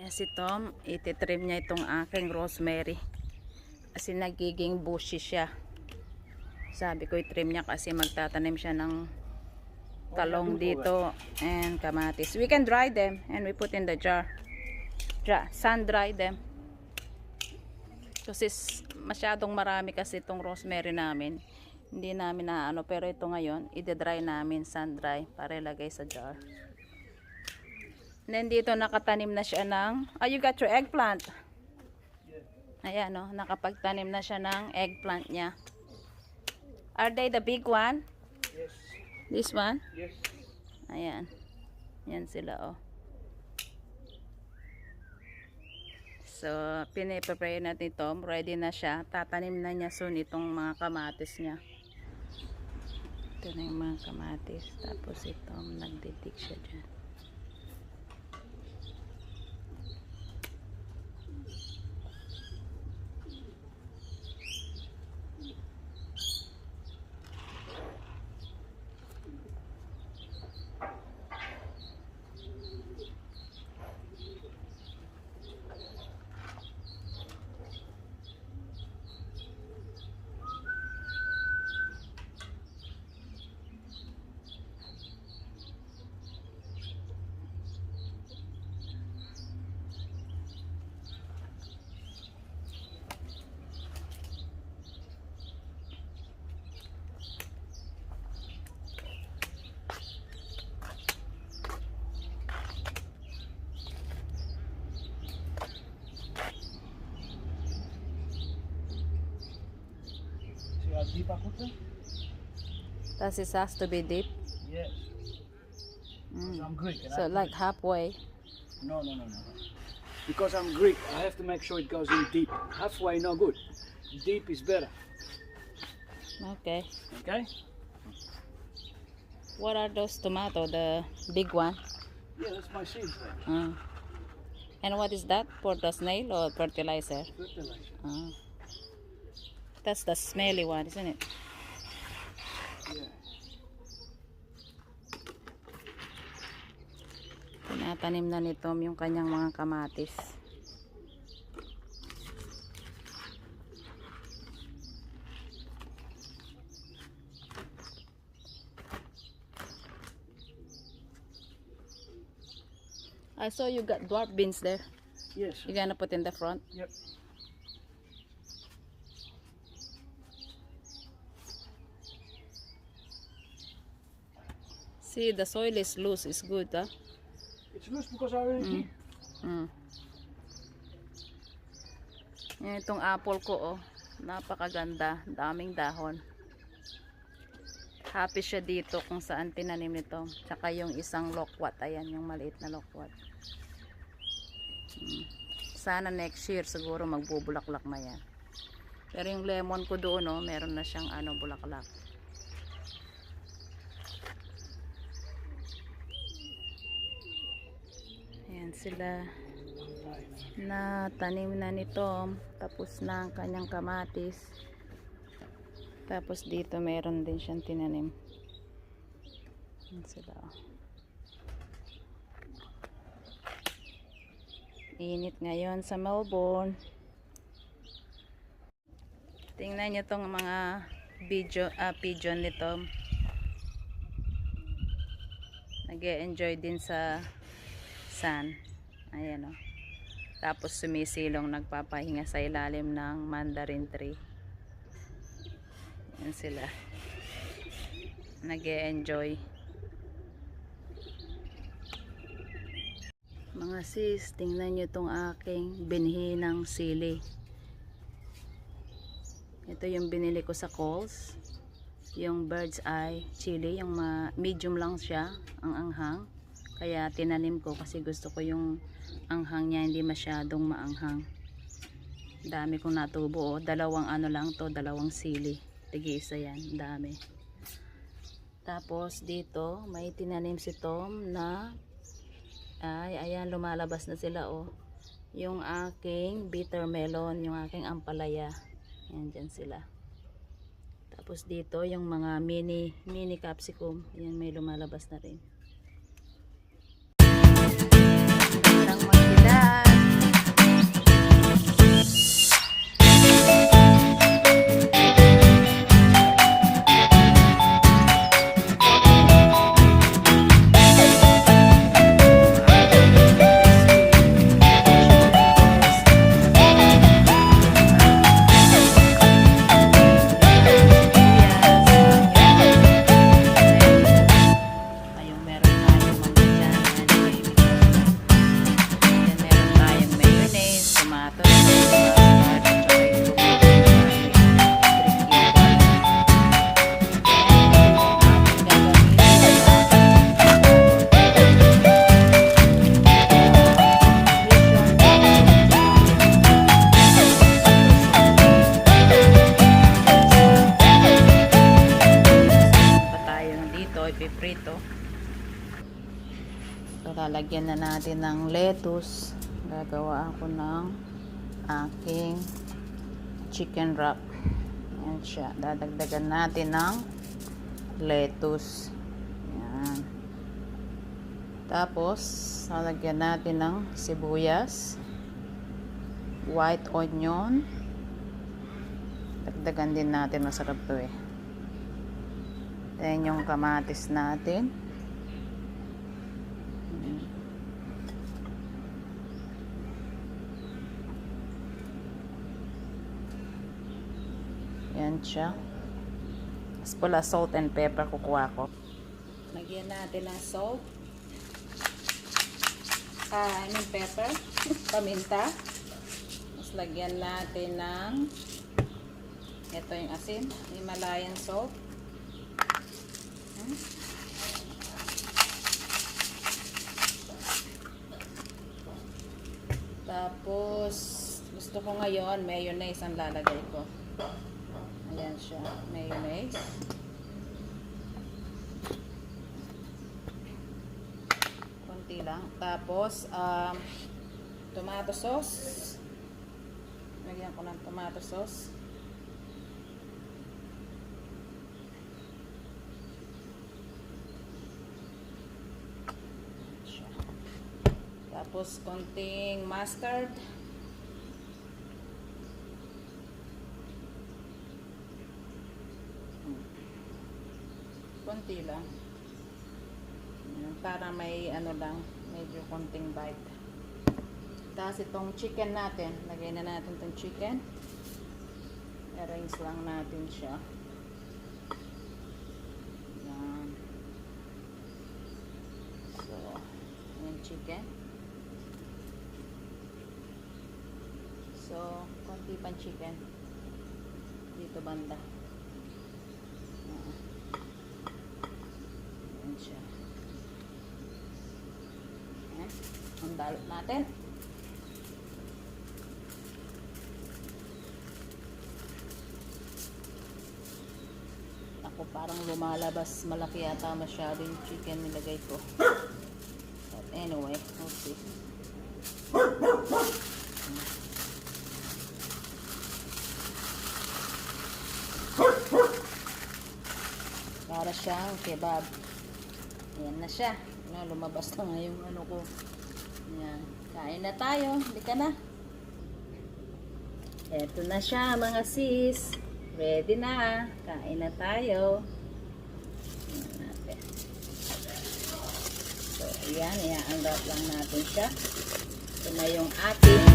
Yan si Tom, ititrim niya itong aking rosemary. Kasi nagiging bushy siya. Sabi ko itrim niya kasi magtatanim siya ng talong dito and kamatis. We can dry them and we put in the jar. Dra, sun dry them. Kasi masyadong marami kasi itong rosemary namin. Hindi namin na ano, pero ito ngayon, ide-dry namin, sun dry, para ilagay sa jar. And then dito nakatanim na siya ng, oh you got your eggplant. Ayan no, nakapagtanim na siya ng eggplant niya. Are they the big one? Yes. This one? Yes. Ayan. Yan sila oh. So, piniprepare natin ito. Ready na siya. Tatanim na niya soon itong mga kamatis niya. Ito na yung mga kamatis. Tapos ito, nagdidig siya dyan. See how deep I put them? Does it has to be deep? Yes. Mm. I'm Greek. So, like halfway. no, no, no, no. Because I'm Greek, I have to make sure it goes in deep. Halfway, no good. Deep is better. Okay. Okay? What are those tomato? The big one? Yeah, that's my seeds. Uh. And what is that? For the snail or fertilizer? Fertilizer. Ah. That's the smelly one, isn't it? Yeah. Tinatanim na ni Tom yung kanyang mga kamatis. I saw you got dwarf beans there. Yes. You gonna put in the front? Yep. See, the soil is loose. It's good, huh? It's loose because I already Mm. Mm. Yan itong apple ko, oh. Napakaganda. Daming dahon. Happy siya dito kung saan tinanim nito. Tsaka yung isang lokwat. Ayan, yung maliit na lokwat. Mm. Sana next year siguro magbubulaklak na yan. Pero yung lemon ko doon, oh, meron na siyang ano, bulaklak. Ayan sila. Na tanim na ni Tom tapos na ang kanyang kamatis. Tapos dito meron din siyang tinanim. Ayan sila oh. init ngayon sa Melbourne. Tingnan nyo tong mga video, ah, pigeon ni Tom nag enjoy din sa sun ayan o tapos sumisilong nagpapahinga sa ilalim ng mandarin tree. Yan sila. Nag enjoy mga sis tingnan nyo itong aking binhi ng sili. Ito yung binili ko sa Coles. Yung bird's eye chili yung medium lang siya ang anghang kaya tinanim ko kasi gusto ko yung anghang niya hindi masyadong maanghang. Dami kong natubo. Oh. dalawang ano lang to dalawang sili. Tigi isa yan dami. Tapos dito may tinanim si Tom na ay ayan lumalabas na sila oh. Yung aking bitter melon yung aking ampalaya. Yan dyan sila. Tapos dito yung mga mini mini capsicum. Yan may lumalabas na rin ito ipiprito so lalagyan na natin ng lettuce. Gagawa ako ng aking chicken wrap. Yan siya. Dadagdagan natin ng lettuce. Yan tapos lalagyan natin ng sibuyas white onion. Dagdagan din natin. Masarap to eh. Then, yung kamatis natin. Yan siya. Tapos pula salt and pepper kukuha ko. Lagyan natin ng salt. Ah, I mean pepper. Paminta. Tapos lagyan natin ng ito yung asin. Himalayan salt. Tapos, gusto ko ngayon, mayonnaise ang lalagay ko. Ayan siya, mayonnaise. Konti lang. Tapos, um, tomato sauce. Lagyan ko ng tomato sauce. Tapos, konting mustard. konti lang. Para may ano lang medyo konting bite. Tapos itong chicken natin. Lagay na natin itong chicken. Arrange lang natin siya Ayan. so yung chicken so konti pang chicken dito banda Ayan. Siya. Ayan. Ang balot natin. Ako parang lumalabas. Malaki yata masyado yung chicken nilagay ko. But anyway, we'll see. Para siyang kebab. Ayan na siya. Ano, lumabas na nga yung ano ko. Ayan. Kain na tayo. Hindi ka na. Eto na siya mga sis. Ready na. Kain na tayo. So, ayan. Iaanggap lang natin siya. Ito na yung ating